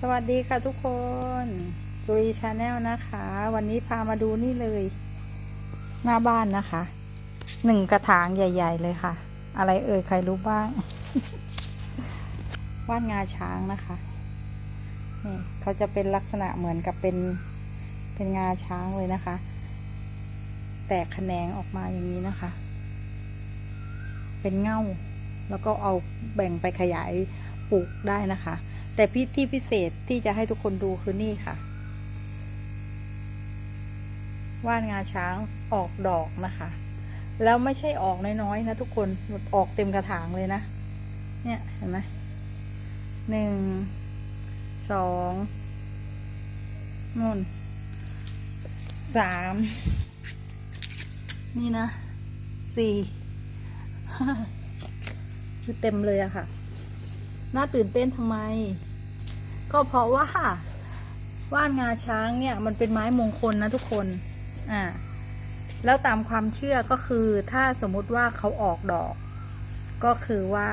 สวัสดีค่ะทุกคนจุรีชาแนลนะคะ วันนี้พามาดูนี่เลย หน้าบ้านนะคะหนึ่งกระถางใหญ่ ๆ เลยค่ะ อะไรเอ่ยใครรู้บ้าง ว่านงาช้างนะคะนี่เขาจะเป็นลักษณะเหมือนกับเป็นเป็นงาช้างเลยนะคะ แตกแขนงออกมาอย่างนี้นะคะ เป็นเง่า แล้วก็เอาแบ่งไปขยายปลูกได้นะคะ แต่พิที่พิเศษที่จะให้ทุกคนดูคือนี่ค่ะ ว่านงาช้างออกดอกนะคะ แล้วไม่ใช่ออกน้อยๆนะทุกคนออกเต็มกระถางเลยนะ เนี่ยเห็นไหมหนึ่งสองนู่นสามนี่นะสี่คือเต็มเลยอะค่ะ น่าตื่นเต้นทำไม ก็เพราะว่าว่านงาช้างเนี่ยมันเป็นไม้มงคลนะทุกคนอ่าแล้วตามความเชื่อก็คือถ้าสมมุติว่าเขาออกดอก ก็คือว่า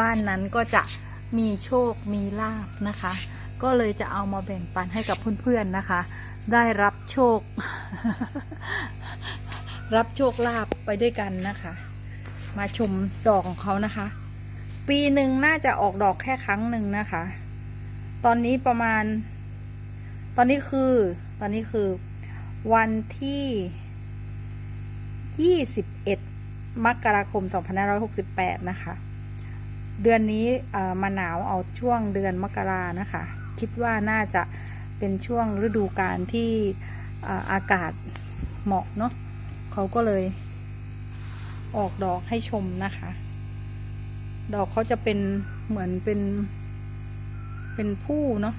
บ้านนั้นก็จะมีโชคมีลาบนะคะ ก็เลยจะเอามาแบ่งปันให้กับเพื่อนๆนะคะ ได้รับโชค รับโชคลาภไปด้วยกันนะคะ มาชมดอกของเขานะคะ ปีหนึ่งน่าจะออกดอกแค่ครั้งหนึ่งนะคะ ตอนนี้ประมาณ ตอนนี้คือ ตอนนี้คือ วันที่ 21 มกราคม 2568 นะคะ เดือนนี้มาหนาวเอาช่วงเดือนมกรานะคะ คิดว่าน่าจะเป็นช่วงฤดูกาลที่อากาศเหมาะเนาะเขาก็เลยออกดอกให้ชมนะคะ ดอกเขาจะเป็นเหมือนเป็นเป็นผู้เนาะ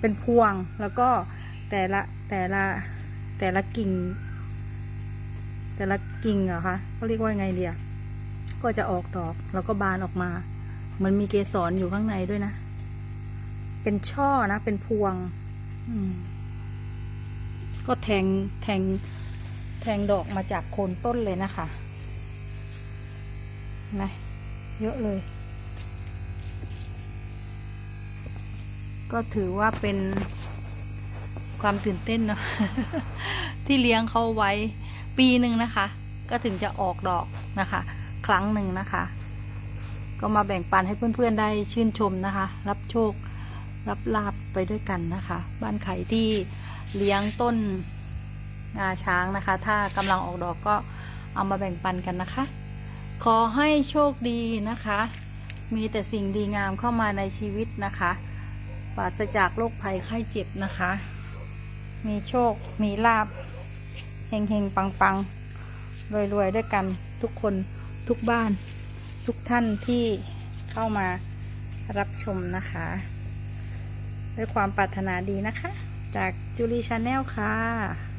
เป็นพวงแล้วก็แต่ละแต่ละแต่ละกิ่ง แต่ละกิ่งเหรอคะเขาเรียกว่าไงเดียก็จะออกดอกแล้วก็บานออกมามันมีเกสรอยู่ข้างในด้วยนะ เป็นช่อนะ เป็นพวง อืมก็แทงแทงแทงดอกมาจากโคนต้นเลยนะคะ นะเยอะเลย ก็ถือว่าเป็นความตื่นเต้นเนาะที่เลี้ยงเขาไว้ปีหนึ่งนะคะ ก็ถึงจะออกดอกนะคะ ครั้งหนึ่งนะคะ ก็มาแบ่งปันให้เพื่อนๆได้ชื่นชมนะคะ รับโชครับลาบไปด้วยกันนะคะ บ้านไข่ที่เลี้ยงต้นงาช้างนะคะ ถ้ากำลังออกดอกก็เอามาแบ่งปันกันนะคะ ขอให้โชคดีนะคะ มีแต่สิ่งดีงามเข้ามาในชีวิตนะคะปราศจากโรคภัยไข้เจ็บนะคะ มีโชค มีลาบเฮงเฮงปังปังรวยรวยๆด้วยกันทุกคนทุกบ้าน ทุกท่านที่เข้ามารับชมนะคะ ด้วยความปรารถนาดีนะคะ จากจูลีชาแนลค่ะ